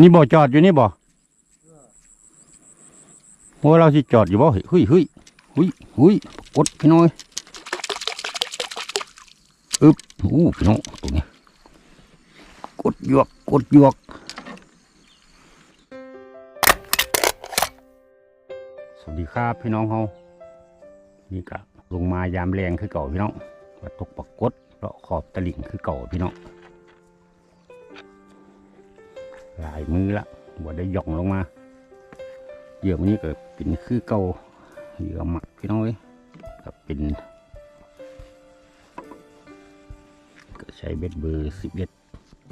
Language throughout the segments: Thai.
นี่บ่จอดอยู่นี่บ่โอ้เราสิจอดอยู่บ่เฮ้ยเฮ้ยเฮ้ยเฮ้ยเฮ้ยกดพี่น้อยอึบอู้พี่น้องตัวนี้กดหยวกกดหยวกสวัสดีครับพี่น้องเฮานี่ก็ลงมายามแรงคือเก่าพี่น้องมาตกปรากฏเลาะขอบตลิ่งคือเก่าพี่น้อง หลายมือละบ่ได้หย่องลงมาเหยื่อมันนี้ก็เป็นคือเก่าเหยื่อหมักพี่น้อยก็เป็นก็ใช้เบ็ดเบอร์สิบเอ็ด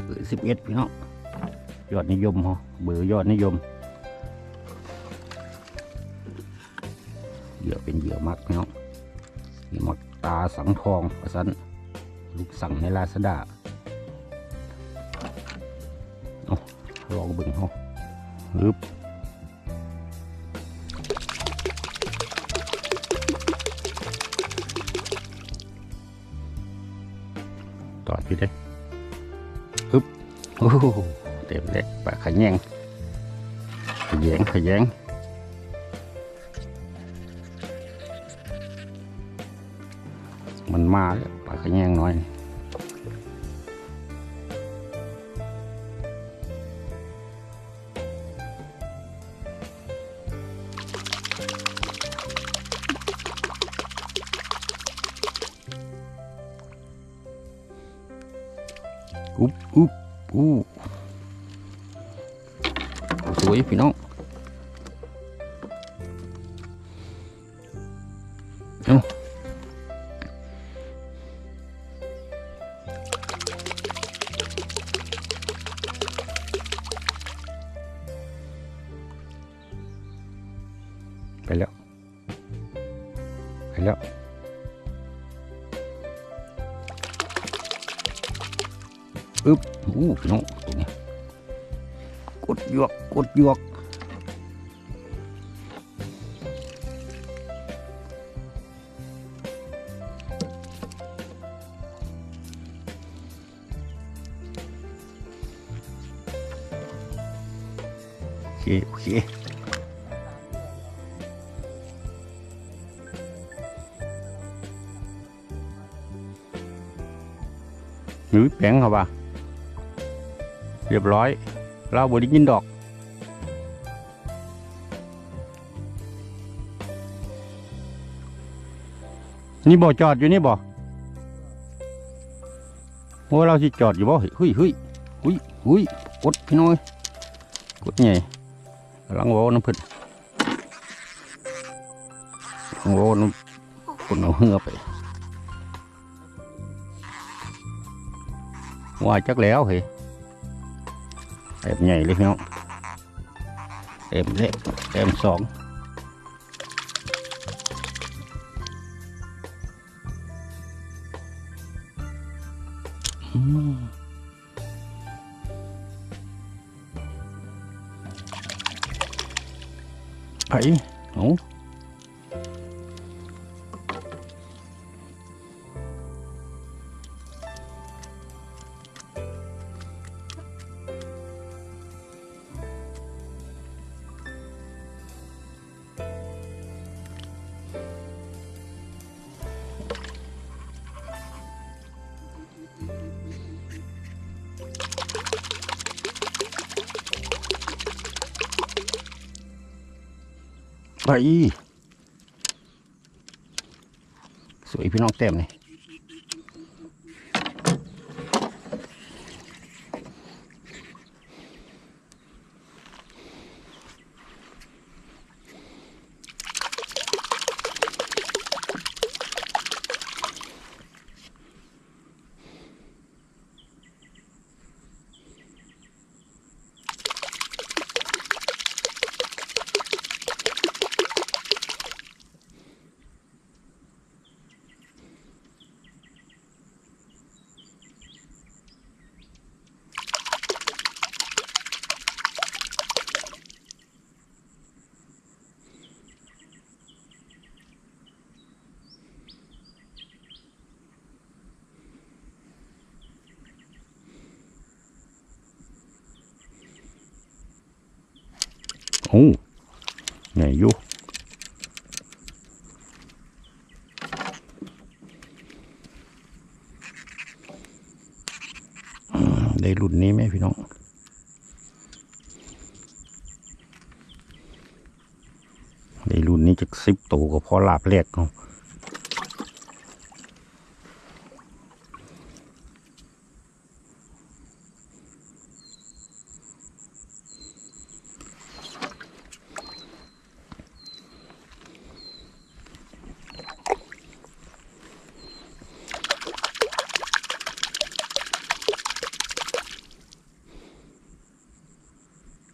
เบอร์สิบเอ็ดพี่น้องยอดนิยมฮะเบอร์ยอดนิยมเหยื่อเป็นเหยื่อมักพี่น้องเหยื่อมักตาสังทองประสันลูกสั่งในลาซาด้า องเบิ่งเขาฮึบตอดอยู่เด้ฮึบโอ้โหเต็มเล็กปลาขยงขยงขยงมันมาปลาขยงน้อยนี่ อู้สวยพี่น้อง อึ๊บอู้พี่น้องตัวนี้กดหยวกกดหยวกโอเคโอเคหรือแปลงเขาปะเรียบร้อย เราบริยินดอก นี่บ่จอดอยู่นี่บ่โอ้เราสิจอดอยู่บ่เฮ้ยเฮ้ยเฮ้ยเฮ้ยเฮ้ยกดพี่น้อยกดใหญ่กำลังโว้น้ำพึ่นกำลังโว้น้ำคนเอาเหือไปว่าจักแล้วเฮ้ย เต็มใหญ่เลยพี่น้องเต็มเล็กเต็มสองอืมไปหนู ไปสวยพี่น้องเต็มเลยโอ้ใหญ่อยู่ได้รุ่นนี้ไหมพี่น้องได้รุ่นนี้จะสิบตัวก็พอลาบแรกเนาะ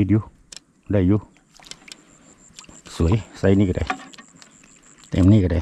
ติดอยู่ได้อยู่สวยใส่นี่ก็ได้ เต็มนี่ก็ได้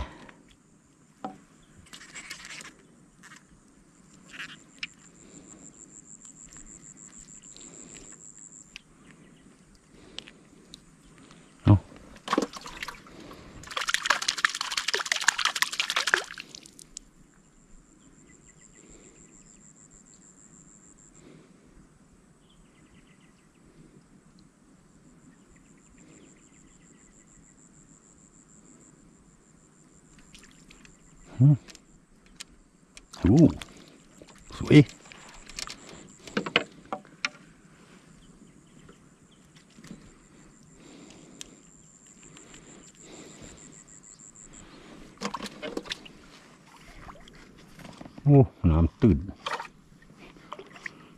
อู้สวยโอ้ น้ำตื้น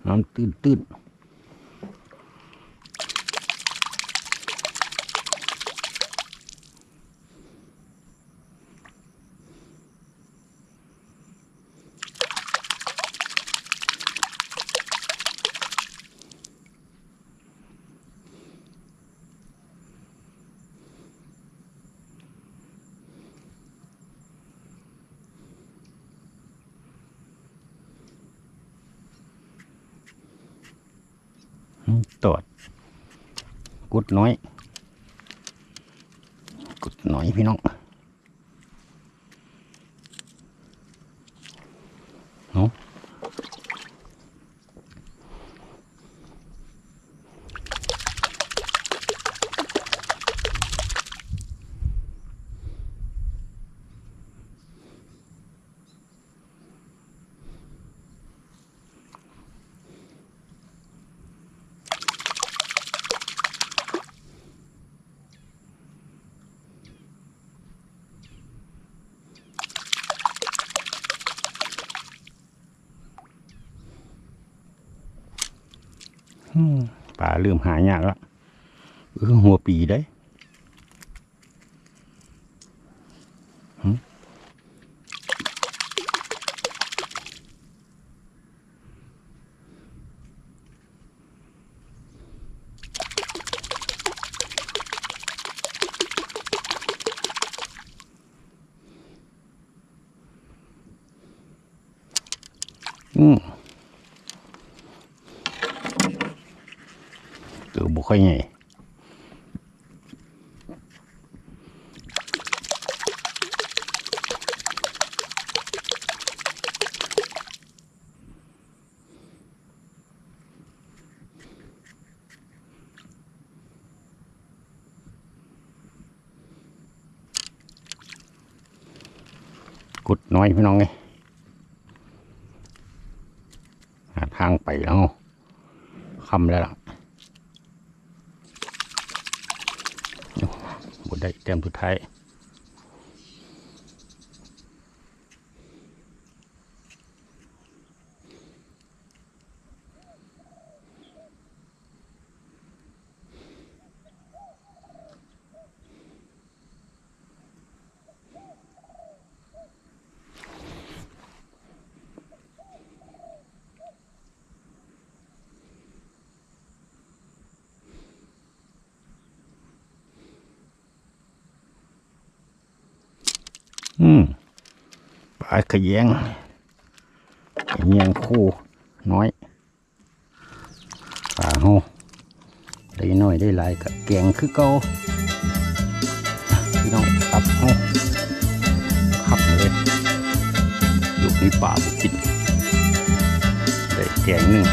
น้ำตื้นตื้นอืม ตอด กุดน้อย กุดน้อยพี่น้อง ป่าเริ่มหายากแล้วเออหัวปีได้อืมตัวบุ ค่อยใหญ่กุดน้อยพี่น้องไงหาทางไปแล้วคำแล้วล่ะ บดได้แต้มสุดท้าย อืมปลาขะแยงขะแยงคู่น้อยปลาเฮได้น้อยได้หลายกับแกงคือเก่าพี่น้องครับเฮขับเลยอยู่ในป่าบุกินได้แกงหนึ่ง